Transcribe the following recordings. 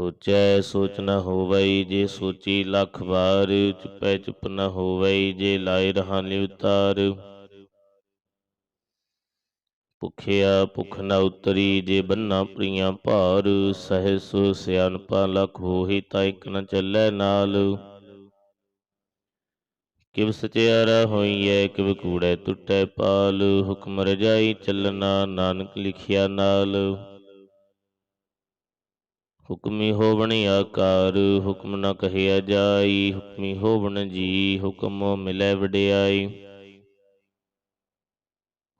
ਸੋਚੈ ਸੋਚ ਨ ਹੋਵਈ ਜੇ ਸੋਚੀ ਲੱਖ ਵਾਰ, ਚੁਪੈ ਚੁਪ ਨ ਹੋਵਈ ਜੇ ਲਾਇ ਰਹਾ ਲਿਵਤਾਰ ਭੁਖਿਆ ਭੁਖ ਨ ਉਤਰੀ ਜੇ ਬੰਨਾ ਪ੍ਰੀਆਂ ਭਾਰ, ਸਹਿਸ ਸਿਆਨਪਾ ਲਖ ਹੋਹੀ ਤਾਂ ਇਕ ਨ ਚੱਲੈ ਨਾਲ। ਕਿਵ ਸਚਿਆਰਾ ਹੋਈਐ, ਕਿਵ ਕੂੜੈ ਟੁੱਟੈ ਪਾਲ, ਹੁਕਮ ਰਜਾਈ ਚੱਲਣਾ ਨਾਨਕ ਲਿਖਿਆ ਨਾਲ। ਹੁਕਮੀ ਹੋਵਣ ਆਕਾਰ, ਹੁਕਮ ਨ ਕਹਿਆ ਜਾਈ, ਹੁਕਮੀ ਹੋਵਣ ਜੀ, ਹੁਕਮ ਮਿਲੈ ਵਡਿਆਈ।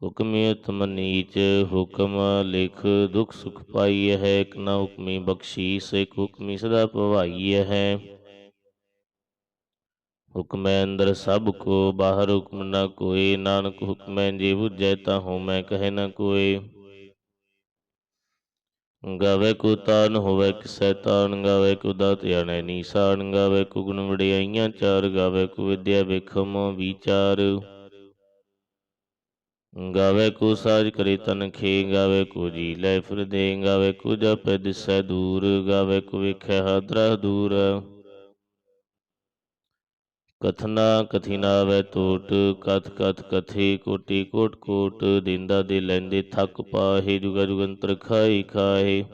ਹੁਕਮੀ ਉਤਮ ਨੀਚ ਹੁਕਮ ਲਿਖ ਦੁਖ ਸੁਖ ਪਾਈ ਹੈ, ਇਕ ਨਾ ਹੁਕਮੀ ਬਖਸ਼ੀਸ ਇਕ ਹੁਕਮੀ ਸਦਾ ਭਵਾਈ ਹੈ। ਹੁਕਮੈ ਅੰਦਰ ਸਭ ਕੋ, ਬਾਹਰ ਹੁਕਮ ਨ ਕੋਏ ਨਾਨਕ ਹੁਕਮੈ ਜੇ ਬੁਝੈ ਤਾ ਹਉਮੈ ਕਹੈ ਨ ਕੋਈ। ਗਾਵੇ ਕੋ ਤਾਨ ਹੋਵੇ ਕਿਸੈ ਤਾਨ, ਗਾਵੇ ਕੋ ਦਾਤ ਜਾਣੈ ਨੀਸਾਨ, ਗਾਵੇ ਕੋ ਗੁਣ ਵਡਿਆਈਆਂ ਚਾਰ, ਗਾਵੇ ਕੋ ਵਿਦਿਆ ਵੇਖਮ ਵਿਚਾਰ। ਗਾਵੇ ਕੋ ਸਾਜ ਕਰੇ ਤਨ ਖੇ, ਗਾਵੇ ਕੋ ਜੀ ਲੈ ਫਿਰ ਦੇ ਗਾਵੇ ਕੋ ਜਪੈ ਦਿਸੈ ਦੂਰ, ਗਾਵੇ ਕੋ ਵੇਖੈ ਹਾਦਰਾ ਦੂਰ। ਕਥਨਾ ਕਥਿਨਾ ਵੈ ਟੋਟ, ਕਥ ਕਥ ਕਥੀ ਕੋਟੀ ਕੋਟ ਕੋਟ, ਦਿੰਦਾ ਦੇ ਲੈਂਦੇ ਥੱਕ ਪਾਹੇ ਜੁਗਾ ਜੁਗੰਤਰ ਖਾਈ ਖਾਏ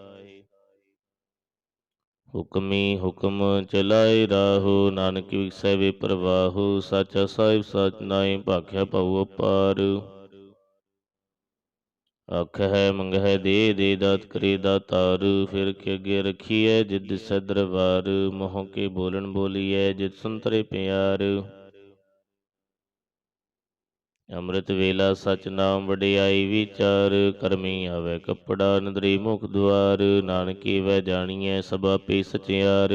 ਹੁਕਮੀ ਹੁਕਮ ਚਲਾਏ ਰਾਹੋ, ਨਾਨਕ ਵਿਸੈ ਵੇ ਪ੍ਰਵਾਹੋ, ਸਾਚਾ ਸਾਹਿਬ ਸਚ ਨਾਏ ਭਾਖਿਆ ਭਉ ਅਪਾਰ। ਆਖ ਹੈ, ਮੰਗਹਿ ਦੇ ਦੇ ਦਾਤ ਕਰੇ ਦਾਤਾਰ, ਫਿਰ ਕੇ ਅੱਗੇ ਰਖੀਐ ਜਿਦ ਸੈ ਮੋਹ ਕੇ ਬੋਲਣ ਬੋਲੀਐ ਜਿਤ ਸੰਤਰੇ ਪਿਆਰ। ਅੰਮ੍ਰਿਤ ਵੇਲਾ ਸਚ ਨਾਮ ਵਡਿਆਈ ਵਿਚਾਰ, ਕਰਮੀ ਆਵੇ ਕਪੜਾ ਨਦਰੀ ਮੁਖ ਦੁਆਰ, ਨਾਨਕੀ ਵੈ ਜਾਣੀਐ ਸਭ ਪੇ ਸਚਿਆਰ।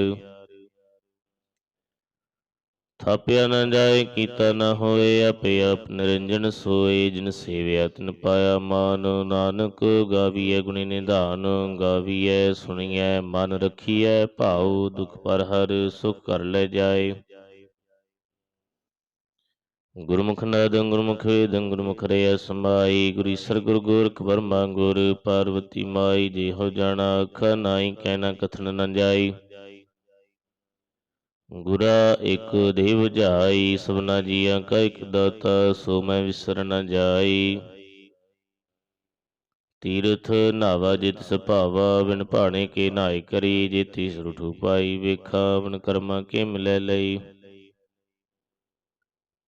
ਥਾਪਿਆ ਨਾ ਜਾਏ, ਕੀਤਾ ਨਾ ਹੋਏ, ਆਪੇ ਆਪ ਨਿਰੰਜਨ ਸੋਏ। ਜਿਨ ਸੇਵਿਆ, ਤਿਨ ਪਾਇਆ ਮਾਨ, ਨਾਨਕ ਗਾਵੀਐ ਗੁਣੀ ਨਿਧਾਨ। ਗਾਵੀਐ, ਸੁਣੀਐ, ਮਨ ਰਖੀਐ, ਭਾਉ ਦੁਖ ਪਰ ਹਰ ਸੁਖ ਕਰ ਲੈ ਜਾਏ। ਗੁਰਮੁਖ ਨਦ, ਗੁਰਮੁਖ ਵੇਦ, ਗੁਰਮੁਖ ਰਿਆ ਸਮਾਈ। ਗੁਰੀ ਸਰ ਗੁਰ ਗੋਰਖ ਬਰਮਾ ਗੁਰ, ਪਾਰਵਤੀ ਮਾਈ ਜੇ ਹੋ ਜਾਣਾ ਅਖ ਨਾਈ ਕਹਿਣਾ ਕਥਨ ਨ ਜਾਈ ਗੁਰਾ ਇਕ ਦੇਵ ਜਾਈ, ਸਭਨਾ ਜੀਆਂ ਕਾ ਇਕ ਦਾਤਾ, ਸੋ ਮੈਂ ਵਿਸਰ ਨ ਜਾਈ। ਤੀਰਥ ਨਾਵਾ ਜਿਤ ਸੁਭਾਵਾ, ਬਿਨ ਭਾਣੇ ਕੇ ਨਾਇ ਕਰੀ, ਜੇਤੀ ਸੁਰਠੂ ਪਾਈ, ਵੇਖਾ ਬਨ ਕਰਮਾ ਕੇ ਮਿਲੈ ਲਈ।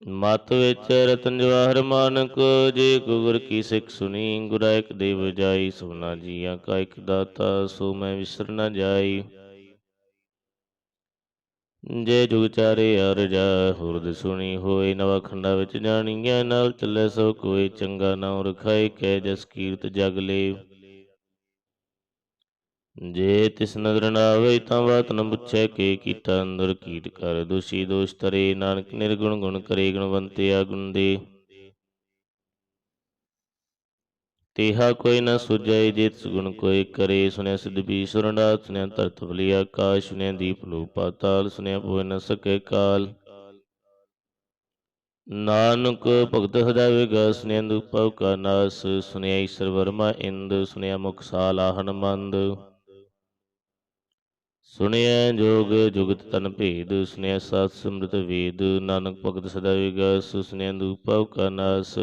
ਮਤ ਵਿੱਚ ਰਤਨ ਜਵਾਹਰ ਮਾਨਕ, ਜੇ ਗੁਰ ਕੀ ਸਿੱਖ ਸੁਣੀ, ਗੁਰਾ ਇਕ ਦੇਵ ਜਾਈ, ਸਭਨਾ ਜੀਆਂ ਕਾ ਇਕ ਦਾਤਾ, ਸੋ ਮੈਂ ਵਿਸਰ ਨ ਜਾਈ। ਜੇ ਜੁਗ ਚਾਰੇ ਅਰਜਾ ਹੁਰਦ ਸੁਣੀ ਹੋਏ, ਨਵਾ ਖੰਡਾ ਵਿੱਚ ਜਾਣੀਆਂ ਨਾਲ ਚੱਲੇ ਸੋ ਕੋਈ ਚੰਗਾ ਨਾਮ ਰਖਾਏ ਕੈ ਜਸ ਕੀਰਤ ਜਗ ਲੇ ਜੇ ਤਿਸ ਨਦਰ ਨਾ ਆਵੇ ਤਾਂ ਬਾਤ ਨ ਪੁੱਛੈ, ਕੇ ਕੀਤਾ ਅੰਦਰ ਕੀਟ ਕਰ। ਦੋਸ਼ੀ ਦੋਸ਼ ਤਰੇ ਨਾਨਕ ਨਿਰਗੁਣ ਗੁਣ ਕਰੇ, ਗੁਣਵੰਤੇ ਆਗੁਣ ਦੇ। ਤੇਹਾ ਕੋਈ ਨਾ ਸੁਝੈ ਜਿਤ ਸੁਗੁਣ ਕੋਈ ਕਰੇ। ਸੁਨਿਆ ਸਿਧ ਵੀ ਸੁਨਿਆ ਧਰਤ ਬਲੀ ਆਕਾਸ਼ ਸੁਨਿਆ ਦੀਪ ਲੋ ਪਾਤਾਲ ਸੁਨਿਆ ਪੋਇ ਨ ਸਕੇ ਕਾਲ। ਨਾਨਕ ਭਗਤ ਹਦਾ ਵਿਗਾ ਸੁਨਿਆ ਦੁਪਵ ਕਾ ਨਾਸ ਸੁਨਿਆ ਈਸ਼ਰ ਵਰਮਾ ਇੰਦ ਸੁਨਿਆ ਮੁਖ ਸਾਲ ਆਹਨ ਮੰਦ। ਸੁਨਿਆ ਜੋਗ ਜੁਗਤ ਤਨ ਭੇਦ ਸੁਨਿਆ ਸਤ ਸਿਮਰਤ ਵੇਦ। ਨਾਨਕ ਭਗਤ ਸਦਾ ਵਿਗਾ ਸੁਨਿਆ ਦੁਪਵ ਕਾ ਨਾਸ।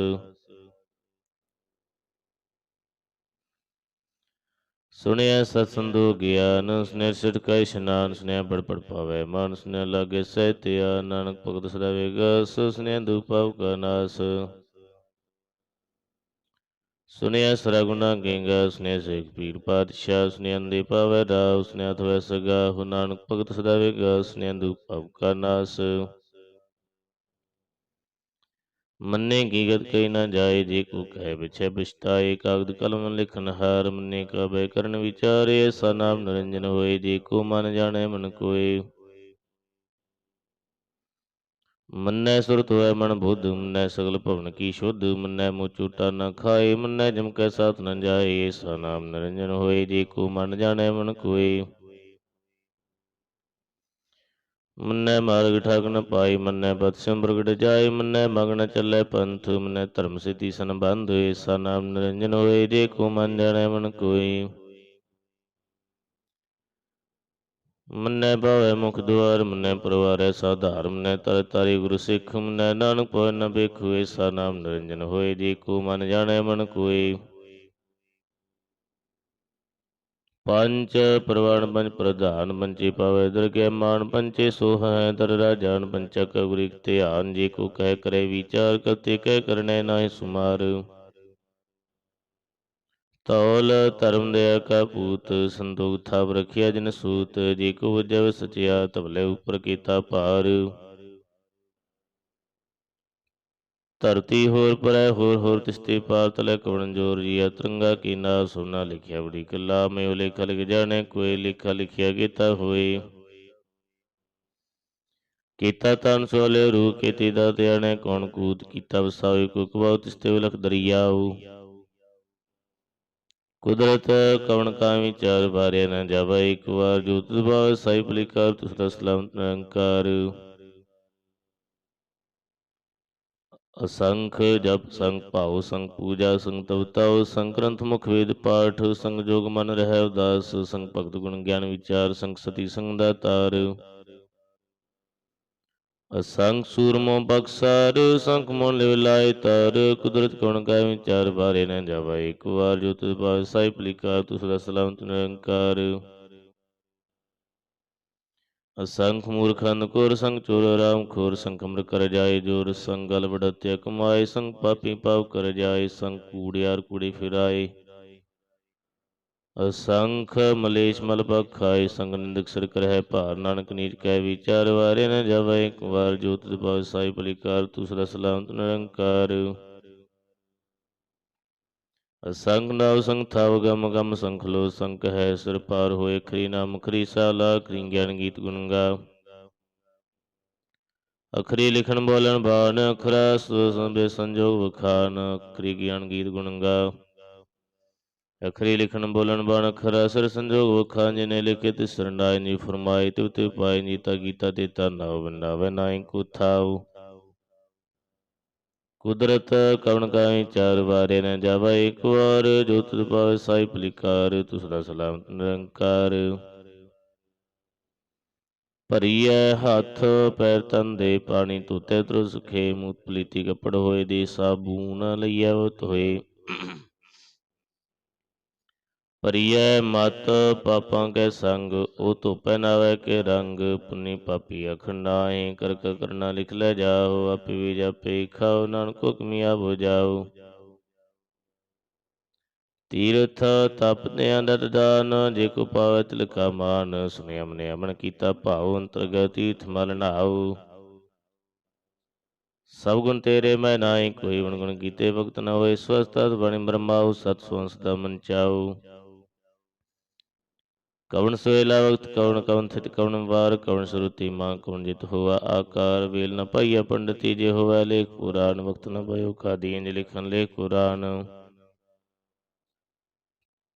ਸੁਣਿਆ ਸਤ ਸੰਦੋ ਗਿਆਨ ਸੁਨਿਆ ਸਿਟ ਕਾ ਇਸ਼ਨਾਨ ਸੁਨਿਆ ਬੜ ਬੜ ਪਾਵੇ ਮਨ ਸੁਨਿਆ ਲਾਗੇ ਸਹਿਤਿਆ ਨਾਨਕ ਭਗਤ ਸਦਾ ਵੇਗਾ ਸੁਨਿਆ ਦੁਪਾਵ ਕਾ ਨਾਸ। ਸੁਨਿਆ ਸਰਗੁਣਾ ਗੇਗਾ ਸੁਨਿਆ ਸੇਖ ਪੀਰ ਪਾਤਸ਼ਾਹ ਸੁਨਿਆ ਅੰਦੇ ਪਾਵੇ ਰਾਵ ਸੁਨਿਆ ਥਵੈ ਸਗਾ, ਹੋ ਨਾਨਕ ਭਗਤ ਸਦਾ ਵੇਗਾ ਸੁਨਿਆ ਦੁਪਾਵ ਕਾ ਨਾਸ। ਮੰਨੇ ਕੀ ਗਤ ਕਈ ਨਾ ਜਾਏ, ਜੇ ਕੋ ਕਹਿ ਵਿਛੈ ਬਿਸ਼ਤਾਏ ਕਾਗਦ ਕਲਮ ਲਿਖਨ ਹਾਰ ਮੰਨੇ ਕਾ ਬੈ ਕਰਨ ਵਿਚਾਰੇ ਐਸਾ ਨਾਮ ਨਿਰੰਜਨ ਹੋਏ, ਜੇ ਕੋ ਮਨ ਜਾਣੈ ਮਨ ਕੋਏ। ਮੰਨੈ ਸੁਰਤ ਹੋਇ ਮਨ ਬੁੱਧ, ਮੰਨੈ ਸਗਲ ਭਵਨ ਕੀ ਸ਼ੁੱਧ, ਮੰਨੈ ਮੋ ਚੂਟਾ ਨ ਖਾਏ, ਮੰਨੈ ਜਮ ਕੈ ਸਾਥ ਨ ਜਾਏ ਐਸਾ ਨਾਮ ਨਿਰੰਜਨ ਹੋਏ, ਜੇ ਕੋ ਮਨ ਜਾਣੈ ਮਨ ਕੋਏ। ਮੰਨੈ ਮਾਰਗ ਠਾਕ ਨ ਪਾਈ, ਮੰਨੈ ਬਤ ਸੰਬਰਗੜ ਜਾਏ ਮੰਨੈ ਮਗਨ ਚੱਲੇ ਪੰਥ, ਮੰਨੈ ਧਰਮ ਸਿਤੀ ਸੰਬੰਧ ਐਸਾ ਨਾਮ ਨਿਰੰਜਨ ਹੋਏ ਜੇ ਕੋ ਮਨ ਜਾਣੈ ਮਨ ਕੋਈ। ਮੰਨੈ ਭਾਵੈ ਮੁਖ ਦੁਆਰ, ਮੰਨੈ ਪਰਵਾਰੈ ਸਾਧਾਰ, ਮੰਨੈ ਤਰ ਤਾਰੀ ਗੁਰੂ ਸਿੱਖ, ਮੰਨੈ ਨਾਨਕ ਪਵਨ ਨ ਵੇਖੋ ਐਸਾ ਨਾਮ ਨਿਰੰਜਨ ਹੋਏ ਜੇ ਕੋ ਮਨ ਜਾਣੈ ਮਨ ਕੋਈ। ਪੰਚ ਪ੍ਰਵਾਨ ਪੰਚ ਪ੍ਰਧਾਨ ਪੰਚੇ ਪਾਵੇ ਦਰਗਹਿ ਮਾਨ ਪੰਚੇ ਸੋਹ ਹੈ ਦਰ ਰਾਜਾਨ ਪੰਚਕ ਗੁਰਿਕ ਧਿਆਨ ਜੇ ਕੋ ਕਹਿ ਕਰੇ ਵਿਚਾਰ ਕਰਤੇ ਕਹਿ ਕਰਨੇ ਨਾਹਿ ਸੁਮਾਰ। ਤੌਲ ਧਰਮ ਦਇਆ ਕਾ ਪੂਤ ਸੰਤੋਖ ਥਾਪ ਰਖਿਆ ਜਿਨ ਸੂਤ, ਜੇ ਕੋ ਵਜਵ ਸਚਿਆ ਤਬਲੇ ਉਪਰ ਕੀਤਾ ਭਾਰ। ਧਰਤੀ ਹੋਰ ਪਰੈ ਹੋਰ ਹੋਰ ਤਿਸਤੇ ਪਾਰ ਤਲੇ ਕਵਣ ਜੋਰ ਜੀ ਤਰੰਗਾ ਕੀ ਨਾ ਸੁਨਾ ਲਿਖਿਆ ਬੜੀ ਕਲਾ ਮੈਂ ਲਿਖ ਲਿਖ ਜਾਣੇ, ਕੋਈ ਲਿਖਾ ਲਿਖਿਆ ਕੀਤਾ ਹੋਏ। ਕੀਤਾ ਤਨ ਸੋਲੇ ਰੂ ਕੀਤੀ ਦਾ ਧਿਆਣੇ, ਕੌਣ ਕੂਤ ਕੀਤਾ ਵਸਾਵੇ ਕੋ ਕਵਾਉ ਤਿਸਤੇ ਲਖ ਦਰਿਆਉ। ਕੁਦਰਤ ਕਵਣ ਕਾ ਵਿਚਾਰ ਬਾਰੇ ਨਾ ਜਾਵੇ, ਇੱਕ ਵਾਰ ਜੋ ਤੁਬਾਵ ਸਾਈ ਪਲਿਕਾਰ ਤੁਸ ਦਾ ਸਲਾਮਤ ਨਿਰੰਕਾਰ। ਅਸੰਖ ਜਪ ਸੰਗ ਭਾਉ ਸੰਗ ਪੂਜਾ ਸੰਗ ਤਵਤਾਉ ਸੰਗ ਮੁਖ ਵੇਦ ਪਾਠ ਸੰਗ ਜੋਗ ਮਨ ਰਹਿ ਉਦਾਸ ਸੰਗ ਭਗਤ ਗੁਣ ਗਿਆਨ ਵਿਚਾਰ ਸੰਗ ਸਤੀ ਸੰਗ ਦਾਤਾਰ ਅਸੰਖ ਸੂਰਮੋ ਬਖਸਾਰ ਸੰਖ ਮੋਨ ਲਿਵ ਲਾਇ ਤਰ। ਕੁਦਰਤ ਕਵਣ ਕਾ ਵਿਚਾਰ ਬਾਰੇ ਨਾ ਜਾਵਾ। ਇੱਕ ਵਾਰ ਜੋ ਤੁਧ ਪਾਸ ਸਾਈ ਪਲਿਕਾਰ ਤੁਸ ਦਾ ਸਲਾਮਤ ਨਿਰੰਕਾਰ ਅਸੰਖ ਮੂਰਖਨ ਕੋਰ ਸੰਗ ਚੋਰ ਰਾਮ ਖੋਰ ਸੰਕਮਰ ਕਰ ਜਾਏ ਜੋਰ ਸੰਗਲ ਬੜਤਿ ਕਮਾਏ, ਸੰਗ ਪਾਪੀ ਪਾਪ ਕਰ ਜਾਏ, ਸੰਗ ਕੂੜਿਆਰ ਕੂੜੇ ਫਿਰਾਏ। ਅਸੰਖ ਮਲੇਸ਼ ਮਲ ਬਖਾਏ ਸੰਗ ਨਿੰਦਕ ਸਿਰ ਕਰਹਿ ਭਾਰ, ਨਾਨਕ ਨੀਚ ਕਹਿ ਵਿਚਾਰ ਵਾਰੇ ਨ ਜਾਵੇ, ਇੱਕ ਵਾਰ ਜੋਤ ਦਿਪਾਵ ਸਾਈ ਪਲਿਕਾਰ ਤੁਸਰਾ ਸਲਾਮਤ ਨਿਰੰਕਾਰ। ਅਸੰਗ ਨਾਵ ਸੰਗ ਥਾਵ ਗਮ ਗਮ ਸੰਖ ਸੰਕ ਹੈ ਸਿਰ ਪਾਰ ਹੋਏ ਖਰੀ ਨਾਮ ਖਰੀ ਸਾਲਾ, ਖਰੀ ਗਿਆਨ ਗੀਤ ਗੁਣਗਾ ਅਖਰੀ ਲਿਖਣ ਬੋਲਣ ਬਾਣ, ਅਖਰਾ ਸੰਬੇ ਸੰਜੋਗ ਵਖਾਨ, ਅਖਰੀ ਗਿਆਨ ਗੀਤ ਗੁਣਗਾ ਅਖਰੀ ਲਿਖਣ ਬੋਲਣ ਬਾਣ, ਅਖਰਾ ਸਿਰ ਸੰਜੋਗ ਵਖਾਨ, ਜਿਨੇ ਲਿਖੇ ਤਿਸ ਸਰਨਾਇ ਨੀ ਫਰਮਾਏ ਤਿਵ ਤਿਵ ਪਾਏ ਨੀਤਾ ਗੀਤਾ ਤੇ ਤਾ ਨਾਉ ਬੰਨਾਵੇ ਨਾਇ ਕੋ ਥਾਉ। ਕੁਦਰਤ ਕਵਣ ਕਾਇ ਚਾਰ ਵਾਰੇ ਨ ਜਾਵਾ, ਇੱਕ ਵਾਰ ਜੋ ਤੁਧ ਪਾਵੇ ਸਾਈ ਪਲਿਕਾਰ ਤੁਸ ਦਾ ਸਲਾਮਤ ਨਿਰੰਕਾਰ। ਭਰੀਐ ਹੱਥ, ਪੈਰ ਤਨ ਦੇ ਪਾਣੀ ਧੋਤੇ ਤਰ ਸੁਖੇ ਮੂਤ ਪਲੀਤੀ ਕੱਪੜ ਹੋਏ ਦੇ, ਸਾਬੂਨ ਲਈਐ ਉਤ ਹੋਏ। ਭਰੀਐ ਮਤ ਪਾਪਾਂ ਕੈ ਸੰਗ, ਉਹ ਧੋਪੈ ਨਾਵੇ ਕੇ ਰੰਗ, ਪੁੰਨੀ ਪਾਪੀ ਅਖੰਡਾਏ ਕਰਕ ਕਰਨਾ ਲਿਖ ਲੈ ਜਾਓ, ਆਪੇ ਵੀ ਜਾਪੇ ਖਾਓ, ਨਾਨਕ ਹੁਕਮੀ ਹੋ ਜਾਓ। ਤੀਰਥ ਤਪ ਨੇ ਅੰਦਤ ਦਾਨ, ਜੇ ਕੋ ਪਾਵੈ ਤਿਲਕਾ ਮਾਨ ਸੁਨਿਆ ਮਨੇ ਅਮਨ ਕੀਤਾ ਭਾਉ, ਅੰਤਰਗਤ ਤੀਰਥ ਮਲ ਨਾਉ। ਸਭ ਗੁਣ ਤੇਰੇ, ਮੈਂ ਨਾਹੀ, ਕੋਈ ਗੁਣ ਗੁਣ ਕੀਤੇ, ਭਗਤ ਨਾ ਹੋਏ ਸਵਸਤਤ ਬਣੀ ਬ੍ਰਹਮਾਉ, ਸਤ ਸੁਹੰਸ ਦਾ ਮਨ ਚਾਉ। ਕਵਣ ਸੋਇਲਾ ਵਕਤ ਕਵਣ ਕਵਨ ਥਿਤ ਕਵਣ ਵਾਰ ਕਵਣ ਸੁਰਤੀ ਮਾਂ ਕਵਣ ਜਿਤ ਹੋਆ ਆਕਾਰ ਵੇਲ ਨ ਪਾਈਆ ਪੰਡਤੀ ਜੇ ਹੋਵੇ ਲੇਖ ਪੁਰਾਨ ਵਕਤ ਨ ਭਇਓ ਕਾਦੀ ਇੰਜ ਲਿਖਨ ਲੇਖ ਪੁਰਾਨ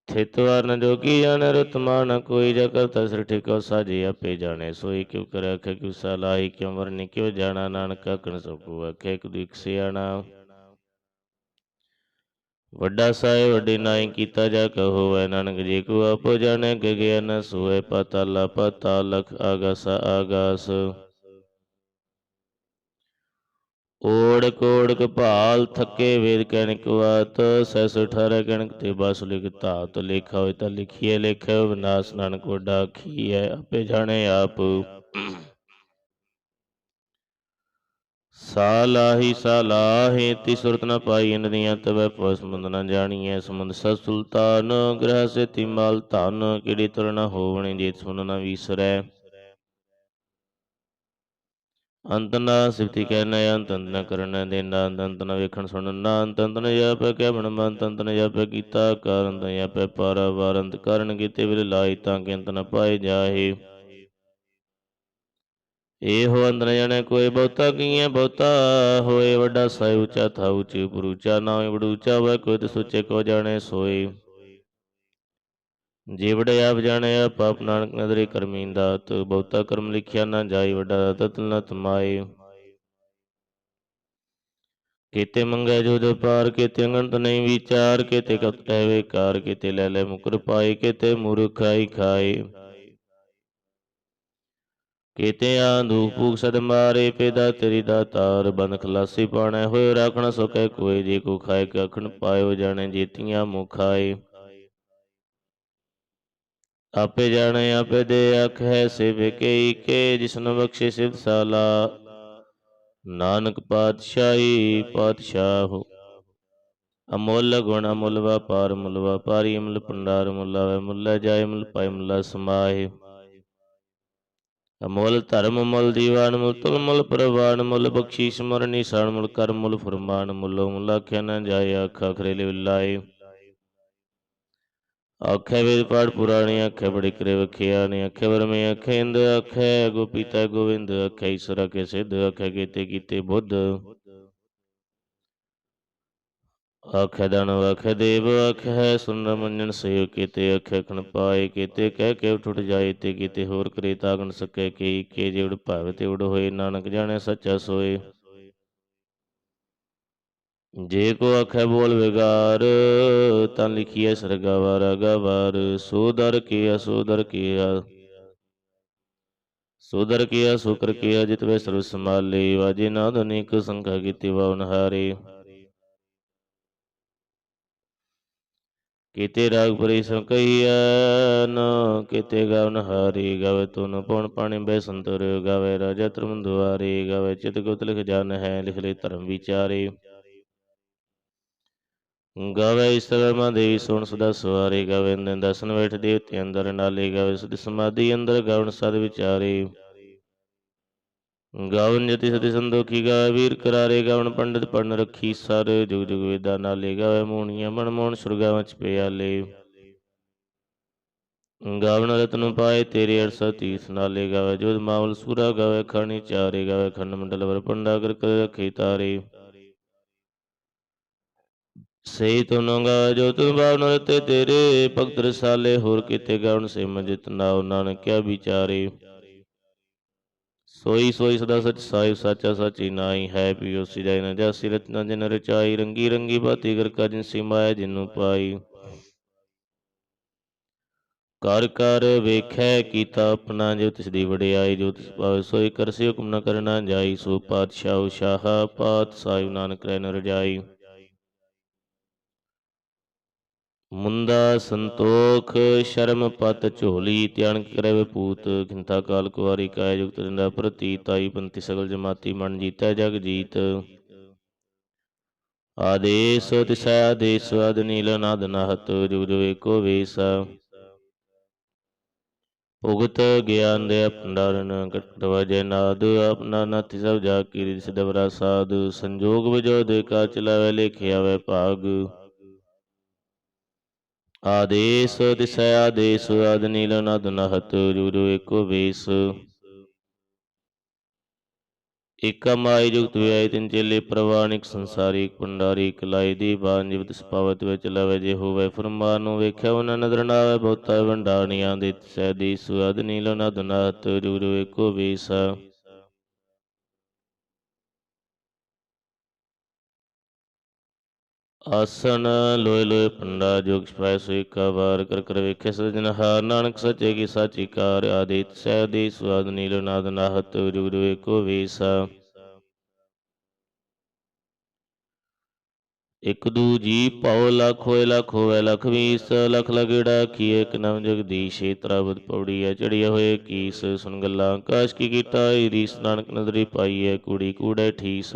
ਥਿਤ ਵਾਰ ਨ ਜੋਗੀ ਜਾਣੈ ਰਤਮਾ ਨ ਕੋਈ ਜਾ ਕਰਤਾ ਸਿਰ ਠਿਕੋ ਸਾਜੇ ਆਪੇ ਜਾਣੇ ਸੋਈ ਕਿਉ ਕਰ ਆਖੇ ਕਿਉ ਸਲਾਹੀ ਕਿਉ ਵਰਨੀ ਕਿਉ ਜਾਣਾ ਨਾਨਕ ਆਖਣ ਸਭ ਕੋ ਆਖੇ ਇੱਕ ਦੁਖ ਸਿਆਣਾ ਵੱਡਾ ਸਾਹਿਬ ਵੱਡੀ ਨਾਈ ਕੀਤਾ ਜਾ ਕਹੋ, ਵੈ ਨਾਨਕ ਜੀ ਕੋ ਆਪੋ ਜਾਣੇ ਗਗਿਆ ਨ ਸੋਏ ਪਤਾਲਾ ਪਤਾਲਖ ਆਗਾਸ ਆਗਾਸ। ਓੜ ਕੋੜ ਕਪਾਲ ਥੱਕੇ ਵੇਦ ਕਣਕ ਵਾਤ ਸੈਸ ਠਾਰੇ ਕਣਕ ਤੇ ਬਸ ਲਿਖ ਧਾਤ। ਲੇਖਾ ਹੋਇ ਤਾਂ ਲਿਖੀਏ ਲੇਖ, ਵਿਨਾਸ਼ ਨਾਨਕ ਵੱਡਾ ਖੀ ਹੈ ਆਪੇ ਜਾਣੇ ਆਪ। ਸਾਲਾਹੀ ਸਾਲਾਹੇ ਤੀ ਸੁਰਤ ਨ ਪਾਈ ਨਦੀਆਂ ਤਵੈ ਪਵ ਸਮੁੰਦ ਨ ਜਾਣੀਐ। ਸਮੁੰਦ ਸਤ ਸੁਲਤਾਨ, ਗ੍ਰਹਿ ਸੇ ਤਿਮਾਲ ਧਨ, ਕਿਹੜੀ ਤੁਰ ਨ ਹੋਵਣੇ ਜੇ ਸਮੁੰਦ ਨ ਵੀਸਰੈ। ਅੰਤ ਨਾ ਸਿਫਤੀ ਕਹਿਣਾ, ਅੰਤ ਅੰਤ ਨਾ ਕਰਨਾ ਦੇ ਅੰਤ ਅੰਤ ਨਾ ਵੇਖਣ ਸੁਣਨ ਨਾ ਅੰਤ ਅੰਤ ਨਾ ਜਾਪੈ ਕਹਿ ਬਣ ਮੰਤ ਅੰਤ ਨਾ ਜਾਪੈ ਕੀਤਾ ਕਾਰਨ, ਤਾਂ ਜਾਪੈ ਪਾਰਾ ਵਾਰ। ਅੰਤ ਕੀਤੇ ਵਿਲ ਲਾਈ ਤਾਂ ਕਿ ਅੰਤ ਨਾ ਪਾਏ ਜਾਹੇ। ਇਹੋ ਅੰਦਰ ਜਾਣੇ ਕੋਈ ਬਹੁਤਾ ਕੀਏ ਬਹੁਤਾ ਹੋਏ ਵੱਡਾ ਸਾਇ ਉੱਚਾ ਥਾ ਉੱਚੇ ਉਪਰ ਨਾ ਹੋਏ ਬੜੂ ਹੋਏ ਕੋਈ ਤੇ ਸੁੱਚੇ ਕੋ ਜਾਣੇ ਸੋਏ। ਜੇ ਆਪ ਜਾਣੇ ਆਪ ਆਪ ਨਾਨਕ ਨਦਰੇ ਕਰਮੀ ਦਾਤ, ਬਹੁਤਾ ਕਰਮ ਲਿਖਿਆ ਨਾ ਜਾਈ ਵੱਡਾ ਤਤ ਨ ਤਮਾਏ। ਕੀਤੇ ਮੰਗੇ ਜੋ ਜੋ ਪਾਰ, ਕੀਤੇ ਅੰਗੰਤ ਨਹੀਂ ਵਿਚਾਰ, ਕੀਤੇ ਕਤ ਹੈ ਕੀਤੇ ਲੈ ਲੈ ਮੁਕਰ ਪਾਏ, ਕੀਤੇ ਮੂਰਖਾਈ ਖਾਏ। ਕੀਤੇ ਆਂਦੂ ਭੂਖ ਸਦ ਮਾਰੇ ਪੈਦਾ ਤੇਰੀ ਦਾਤਾਰ ਬੰਦ ਖਲਾਸੀ ਪਾਣੈ ਹੋਏ ਰਾਖਣ ਸਕੈ ਕੋਈ ਜੇ ਕੋ ਖਾਏ ਕਖਣ ਪਾਇਓ ਜਾਣੇ ਜੀਤੀਆਂ ਮੁਖਾਏ ਆਪੇ ਜਾਣੇ ਆਪੇ ਦੇ ਅਖ ਹੈ ਸਿਵ ਕੇਈ ਕੇ ਜਿਸਨ ਬਖਸ਼ੇ ਸਿਵ ਸਾਲਾ। ਨਾਨਕ ਪਾਤਸ਼ਾਹੀ ਪਾਤਸ਼ਾਹ ਅਮੁੱਲ ਗੁਣ ਅਮੁੱਲ ਵਪਾਰ ਮੁੱਲ ਵਪਾਰੀ ਅਮੁੱਲ ਭੰਡਾਰ ਮੁੱਲਾ ਵੇ ਮੁੱਲਾ ਜਾਏ ਮੁੱਲ ਪਾਏ ਮੁੱਲਾ ਸਮਾਏ। ਅਮੁੱਲ ਧਰਮ ਮੁੱਲ ਦੀਵਾਨ ਮੁੱਲ ਤੁਲ ਮੁੱਲ ਪ੍ਰਵਾਨ ਮੁੱਲ ਬਖਸ਼ੀ ਸਮਰਨੀ ਸਾਣ ਮੁੱਲ ਕਰਮ ਮੁੱਲ ਫਰਮਾਨ ਮੁੱਲੋ ਮੁੱਲ ਆਖਿਆ ਨਾ ਜਾਏ ਆਖਾ ਖਰੇ ਲਿਵਲਾਏ ਆਖੇ ਵੇਦ ਪਾਠ ਪੁਰਾਣੀ ਆਖੇ ਬੜੀ ਕਰੇ ਵਖਿਆ ਨੇ ਆਖੇ ਵਰਮੇ ਆਖੇ ਇੰਦ ਆਖੇ ਗੋਪੀਤਾ ਗੋਵਿੰਦ ਆਖੇ ਈਸ਼ਰ ਆਖੇ ਸਿੱਧ ਆਖੇ ਕੀਤੇ ਕੀਤੇ ਬੁੱਧ। ਆਖੇ ਦਾਨਵ ਆਖੇ ਦੇਵ ਆਖੇ ਸੁੰਦਰ ਮੰਨਣ ਸੇਵ ਕੀਤੇ ਆਖੇ ਖਣ ਪਾਏ ਕੀਤੇ, ਕਹਿ ਕੇ ਟੁੱਟ ਜਾਏ ਤੇ ਕੀਤੇ ਹੋਰ ਕਰੇ ਤਾਗਣ ਸਕੇ ਕੀ ਕੇ ਜੇ ਉੜ ਭਾਵ ਤੇ ਉੜ ਹੋਏ, ਨਾਨਕ ਜਾਣੇ ਸੱਚਾ ਸੋਏ। ਜੇ ਕੋ ਆਖੇ ਬੋਲ ਵਿਗਾਰ, ਤਾਂ ਲਿਖੀਐ ਸਰਗਾਵਾਰ ਅਗਾਵਾਰ, ਸੋ ਦਰ ਕੀਆ, ਸੋ ਕੀਆ। ਸੋ ਕੀਆ ਸੋ ਕੀਆ ਜਿਤ ਵੇ ਸਰਬ ਸਮਾਲੇ ਵਾਜੇ ਨਾ ਅਨੇਕ ਸੰਖਾ ਕੀਤੀ ਵਾਵਨ ਹਾਰੇ। ਕੀਤੇ ਰਾਗ ਪਰੀ ਸੰ ਕਹੀਐ ਕੀਤੇ ਗਾਵਨ ਹਾਰੀ ਗਾਵੇ ਤੁਨ ਪਉਣ ਪਾਣੀ ਬੈ ਸੰਤਰ ਗਾਵੇ, ਰਾਜਾ ਧਰਮ ਦੁਆਰੇ ਗਵੇ, ਚਿਤ ਗੁਤ ਲਿਖ ਜਨ ਹੈ, ਲਿਖ ਲੈ ਧਰਮ ਵਿਚਾਰੇ। ਗਵੇ ਈਸ਼ਵਰ ਦੇਵੀ ਸੁਣ ਸਦਾ ਸਵਾਰੇ, ਗਾਵੇ ਨਿੰਦ ਦਸਨ ਬੈਠ ਦੇਵਤੇ ਅੰਦਰ ਨਾਲੇ, ਗਵੇ ਸਦ ਸਮਾਧੀ ਅੰਦਰ ਗਾਵਨ ਸਦ ਵਿਚਾਰੇ। ਗਾਵਨ ਜਤੀ ਸਤੀ ਸੰਦੋਖੀ ਗਾ ਵੀਰ ਕਰਾਰੇ ਗਾਵਨ ਪੰਡਿਤ ਪੜਨ ਰੱਖੀ ਸਰ, ਜੁਗ ਜੁਗ ਵੇਦਾ ਨਾਲੇ ਗਾਵੇ ਮੋਣੀਆਂ, ਮਨ ਮੋਣ ਸੁਰਗਾ ਵਿੱਚ ਪਿਆਲੇ। ਗਾਵਨ ਰਤਨ ਪਾਏ ਤੇਰੇ ਅਰਸਾ ਤੀਸ ਨਾਲੇ ਗਾਵੇ ਜੋਦ ਮਾਵਲ ਸੂਰਾ ਗਾਵੇ, ਖਾਣੀ ਚਾਰੇ ਗਾਵੇ, ਖੰਡ ਮੰਡਲ ਵਰ ਪੰਡਾ ਕਰ ਕਰ ਰੱਖੀ ਤਾਰੇ। ਸਹੀ ਤੁਨਗਾ ਜੋ ਤੁਮ ਬਾਵਨ ਰਤੇ ਤੇਰੇ, ਭਗਤ ਰਸਾਲੇ ਹੋਰ ਕਿਤੇ ਗਾਵਨ ਸੇ ਮਜਿਤ ਨਾਉ ਨਾਨਕਿਆ ਵਿਚਾਰੇ। ਸੋਈ ਸੋਈ ਸਦਾ ਸਚ ਸਾਹਿਬ ਸਾਚਾ ਸਾਚੀ ਨਾਈ ਹੈ ਪਿਓ ਸਿਜਾਈ ਨ ਜਾਸੀ ਰਤਨਾ ਜਿਨ ਰਚਾਈ ਰੰਗੀ ਰੰਗੀ ਬਾਤੀ ਕਰ ਕਾ ਜਿਨ ਸੀ ਮਾਇਆ ਪਾਈ। ਕਰ ਕਰ ਵੇਖੈ ਕੀਤਾ ਆਪਣਾ ਜੋ ਤਿਸ ਦੀ ਵਡਿਆਈ ਜੋ ਤਿਸ ਭਾਵੇ ਸੋਈ ਕਰਸੀ ਹੁਕਮ ਨ ਕਰਨਾ ਜਾਈ ਸੋ ਪਾਤਸ਼ਾਹ ਸ਼ਾਹ ਪਾਤ ਸਾਹਿਬ ਨਾਨਕ ਰਹਿ ਨ ਰਜਾਈ। ਮੁੰਦਾ ਸੰਤੋਖ, ਸ਼ਰਮ ਪਤ ਝੋਲੀ ਧਿਆਨ ਕਰੇ ਵਿਪੂਤ ਖਿੰਤਾ ਕਾਲ ਕੁਵਾਰੀ ਕਾਇ ਜੁਗਤ ਦਿੰਦਾ ਪ੍ਰਤੀ, ਤਾਈ ਪੰਥੀ ਸਗਲ ਜਮਾਤੀ, ਮਨ ਜੀਤੈ ਜਗ ਜੀਤ। ਆਦੇਸ ਤਿਸੈ, ਆਦੇਸ ਅਦ ਨੀਲ ਨਾਦ ਨਹਤ, ਜੁਗ ਜੁਗ ਏਕੋ ਵੇਸ। ਉਗਤ ਗਿਆਨ ਦੇ ਭੰਡਾਰਨ ਕਟ ਨਾਦ, ਆਪਣਾ ਨਾਥ ਸਭ ਜਾ ਕੀ ਸਿਦਵਰਾ ਸਾਧ ਸੰਜੋਗ ਵਿਜੋ ਦੇ ਕਾ ਚਲਾਵੇ ਲੇਖਿਆ ਵੇ ਭਾਗ। ਆਦੇਸ ਦਿਸੈ, ਆਦੇਸ ਆਦ ਨੀਲ ਨਦ ਨਹਤ ਜੁਰੂ ਏਕੋ ਵੇਸ। ਏਕਾ ਜੁਗਤ ਵਿਆਇ ਤਿਨ ਚੇਲੇ ਪ੍ਰਵਾਨਿਕ ਸੰਸਾਰੀ, ਇਕ ਭੰਡਾਰੀ, ਇਕ ਦੀ ਬਾਣ, ਜਿਵਤ ਸਪਾਵਤ ਵਿੱਚ ਲਵੇ ਜੇ ਹੋਵੇ ਫਰਮਾਨ ਨੂੰ ਵੇਖਿਆ, ਉਹਨਾਂ ਨਦਰ ਨਾ ਆਵੇ ਬਹੁਤਾ ਵੰਡਾਣੀਆਂ ਦੇ ਸਹਿ ਦੀ ਸੁਅਦ ਨੀਲ ਨਦ ਨਹਤ ਜੁਰੂ ਏਕੋ ਵੇਸ। ਆਸਣ ਲੋਏ ਲੋਏ ਪੰਡਾ ਜੋਗ ਸਪਾਇ ਸੋਈ ਕਾ ਵਾਰ ਕਰ ਕਰ ਵੇਖੇ ਸਜਨ ਹਾਰ ਨਾਨਕ ਸੱਚੇ ਕੀ ਸਾਚੀ ਕਾਰ ਆਦਿਤ ਸਹਿ ਦੀ ਸੁਆਦ ਨੀਲ ਨਾਦ ਨਾਹਤ ਜੁਗ ਜੁਗ ਏਕੋ ਵੀਸਾ। ਇਕ ਦੂ ਜੀ ਭਉ ਲਖ ਹੋਏ ਲਖ ਹੋਵੇ ਲਖ ਵੀਸ, ਲਖ ਲਗੜਾ ਕੀਏ ਇਕ ਨਵ ਜਗਦੀਸ਼ ਤਰਾਵਤ ਪੌੜੀ ਹੈ ਚੜਿਆ ਹੋਏ ਕੀਸ ਸੁਨ ਗੱਲਾਂ ਆਕਾਸ਼ ਕੀ ਕੀਤਾ ਰੀਸ, ਨਾਨਕ ਨਦਰੀ ਪਾਈਐ ਕੂੜੀ ਕੂੜੇ ਠੀਸ।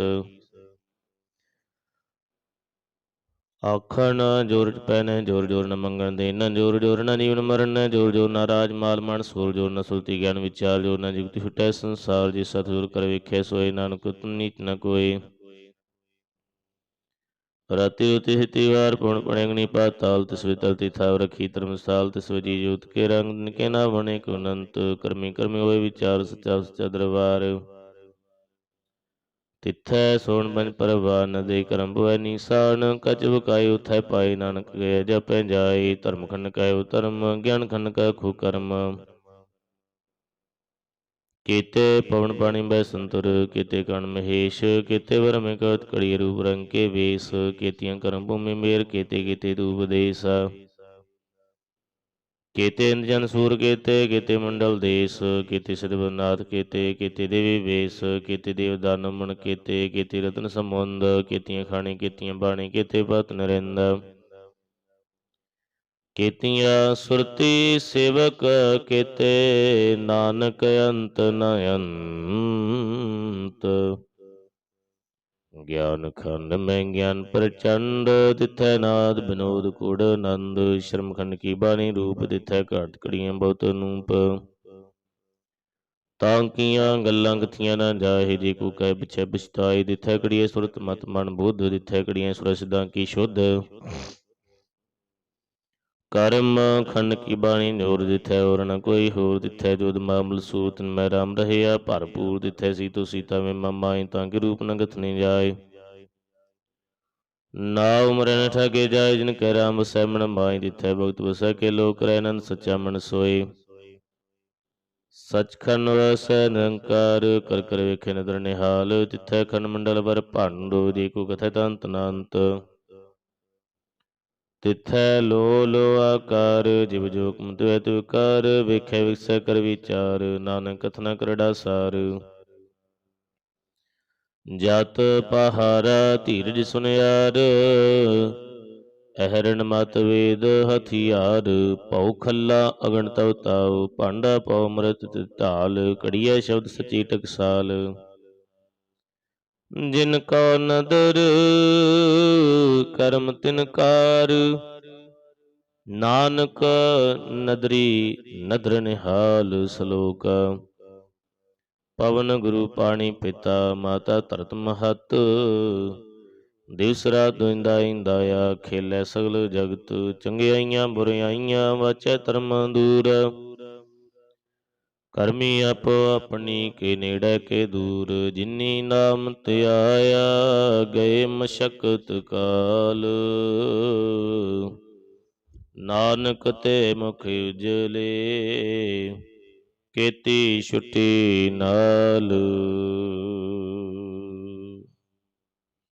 ਆਖਣ ਨਾ ਜੋਰ ਪੈਨੈ ਜੋਰ ਜੋਰ ਨ ਮੰਗਣ ਦੇਨ ਜੋਰ ਜੋਰ ਨ ਜੀਵਨ ਮਰਨ ਜੋਰ ਜੋਰ ਨ ਰਾਜ ਮਾਲ ਮਨ ਸੂਰ ਜੋਰ ਨ ਸੁਲਤੀ ਗਿਆਨ ਵਿਚਾਰ, ਜੋਰ ਨ ਜੁਗਤੀ ਛੁਟੈ ਸੰਸਾਰ, ਜੀ ਸਤਿਗੁਰ ਕਰ ਵੇਖੇ ਸੋਏ, ਨਾਨਕ ਤੁਮ ਨੀਚ ਨ ਕੋਏ। ਰਾਤੀ ਉਤੀ ਹਿਤੀ ਵਾਰ ਪੁਣ ਪਣੇਗਣੀ ਪਾਤਾਲ ਤਿਸ ਵਿਤਲ ਤਿਥਾਵ ਰਖੀ ਧਰਮਸਾਲ ਤਿਸ ਵਜੀ ਜੋਤ ਕੇ ਰੰਗ, ਨਿਕੇ ਨਾ ਬਣੇ ਕੋ ਅਨੰਤ, ਕਰਮੀ ਕਰਮੀ ਹੋਏ ਵਿਚਾਰ ਸਚਾ ਸਚਾ ਦਰਬਾਰ। ਤਿੱਥੈ ਸੋਣ ਪੰਜ ਪਰਵਾਰ ਨ ਕਰਮ ਬੁਐ ਨੀਸਾਨ ਕਚ ਬੁਕਾਈ ਉਥੈ ਪਾਈ ਨਾਨਕ ਗਏ ਜਪੈ ਜਾਈ ਧਰਮ ਖੰਡ ਕਾਇਓ ਧਰਮ ਗਿਆਨ ਖੰਡ ਕਾ ਖੂ ਕਰਮ। ਕੀਤੇ ਪਵਨ ਪਾਣੀ ਬੈ ਸੰਤੁਰ, ਕੀਤੇ ਕਣ ਮਹੇਸ਼, ਕੀਤੇ ਵਰਮੇ ਕਤ ਕੜੀ ਰੂਪ ਰੰਗ ਕੇ ਵੇਸ, ਕੀਤੀਆਂ ਕਰਮ ਭੂਮੀ ਮੇਰ, ਕੀਤੇ ਕੀਤੇ ਤੂਪ ਦੇਸ। ਕੀਤੇ ਇੰਦਜਨ ਸੂਰ ਕੀਤੇ ਕੀਤੇ ਮੰਡਲ ਦੇਸ, ਕੀਤੇ ਸਿਧਵਨਾਥ ਕੀਤੇ ਕੀਤੇ ਦੇਵੀ ਵੇਸ, ਕੀਤੇ ਦੇਵ ਦਾਨਵ ਕੀਤੇ ਕੀਤੇ ਰਤਨ ਸਮੁੰਦ ਕੀਤੀਆਂ ਖਾਣੀ, ਕੀਤੀਆਂ ਬਾਣੀ, ਕੀਤੇ ਪਤ ਨਰਿੰਦ। ਕੀਤੀਆਂ ਸੁਰਤੀ ਸੇਵਕ ਕੀਤੇ ਨਾਨਕ ਅੰਤ ਨ ਅੰਤ। ਗਿਆਨ ਖੰਡ ਮੈਂ ਗਿਆਨ ਪ੍ਰਚੰਡ ਤਿਥੈ ਨਾਦ ਬਿਨੋਦ ਕੁੜ ਆਨੰਦ। ਸ਼ਰਮ ਖੰਡ ਕੀ ਬਾਣੀ ਰੂਪ ਤਿਥੈ ਘਾਟ ਕੜੀਆਂ ਬਹੁਤ ਨੂਪ। ਤਾਂ ਕੀਆਂ ਗੱਲਾਂ ਕਥੀਆਂ ਨਾ ਜਾਹੇ ਜੇ ਕੋ ਕਹਿ ਪਿਛੈ ਪਛਤਾਈ ਦਿਥੈ ਕੜੀਏ ਸੁਰਤ ਮਤ ਮਨ ਬੁੱਧ ਦਿਥੈ ਕੜੀਆਂ ਸੁਰਸਿਦਾਂ ਕੀ ਸ਼ੁੱਧ। ਕਰਮ ਖੰਡ ਕੀ ਬਾਣੀ ਜੋਰ ਦਿਥੈ ਔਰ ਨ ਕੋਈ ਹੋਰ ਦਿਥੈ ਜੋਦ ਮਾਮਲ ਸੂਤ ਮੈਂ ਰਾਮ ਰਹਿਆ, ਭਰਪੂਰ ਦਿਥੈ ਸੀ ਤੋ ਸੀਤਾ ਮੈਂ ਮਮਾਈ ਤਾਂ ਕਿ ਰੂਪ ਨ ਗਥਨੀ ਜਾਏ। ਨਾ ਉਮਰ ਨ ਠਗੇ ਜਾਏ, ਜਿਨ ਕੈ ਰਾਮ ਵਸੈ ਮਾਈ ਦਿਥੈ ਭਗਤ ਵਸੈ, ਕੇ ਲੋਕ ਰਹਿ ਨੰਦ ਸੱਚਾ ਮਨ ਸੋਏ। ਸਚਖੰਡ ਵਸੈ, ਨਿਰੰਕਾਰ ਕਰ ਕਰ ਵੇਖੇ ਨਦਰ ਨਿਹਾਲ, ਤਿਥੈ ਖੰਡ ਮੰਡਲ ਵਰ ਭੰਡੋ, ਜੀ ਕੋ ਕਥੈ ਤੰਤ ਨਾੰਤ। ਤਿਥੈ ਲੋ ਲੋ ਆਕਾਰ, ਜਿਵ ਜੋ ਕੁਮਤਿ ਵੈ ਤਿਵ ਕਰ, ਵੇਖੈ ਵਿਸੈ ਕਰ ਵਿਚਾਰ, ਨਾਨਕ ਕਥਨਾ ਕਰੜਾ ਸਾਰ। ਜਤ ਪਹਾਰਾ ਧੀਰਜ ਸੁਨਿਆਰ, ਅਹਰਣ ਮਤ ਵੇਦ ਹਥਿਆਰ, ਭਉ ਖੱਲਾ ਅਗਣ ਤਵ ਤਾਉ ਭਾਂਡਾ ਪਉ ਮਰਤ ਢਾਲ ਕੜੀਐ ਸ਼ਬਦ ਸਚੀ ਟਕਸਾਲ। ਜਿਨ ਕੋ ਨਦਰ, ਕਰਮ ਤਿਨਕਾਰ ਨਾਨਕ ਨਦਰੀ ਨਦਰ ਨਿਹਾਲ ਸ਼ਲੋਕ। ਪਵਨ ਗੁਰੂ ਪਾਣੀ ਪਿਤਾ, ਮਾਤਾ ਧਰਤ ਮਹਤ। ਦਿਵਸ ਰਾਤ ਦੁਇੰਦਾ ਇੰਦਾਇਆ ਖੇਲੇ ਸਗਲ ਜਗਤ। ਚੰਗਿਆਈਆਂ ਬੁਰਿਆਈਆਂ ਵਾਚੈ ਧਰਮ ਦੂਰ। ਕਰਮੀ ਆਪੋ ਆਪਣੀ ਕੇ ਨੇੜੇ ਕੇ ਦੂਰ, ਜਿਨੀ ਨਾਮ ਧਿਆਇਆ ਗਏ ਮਸ਼ਕਤ ਕਾਲ। ਨਾਨਕ ਤੇ ਮੁਖ ਉਜਲੇ, ਕੀਤੀ ਛੁੱਟੀ ਨਾਲ।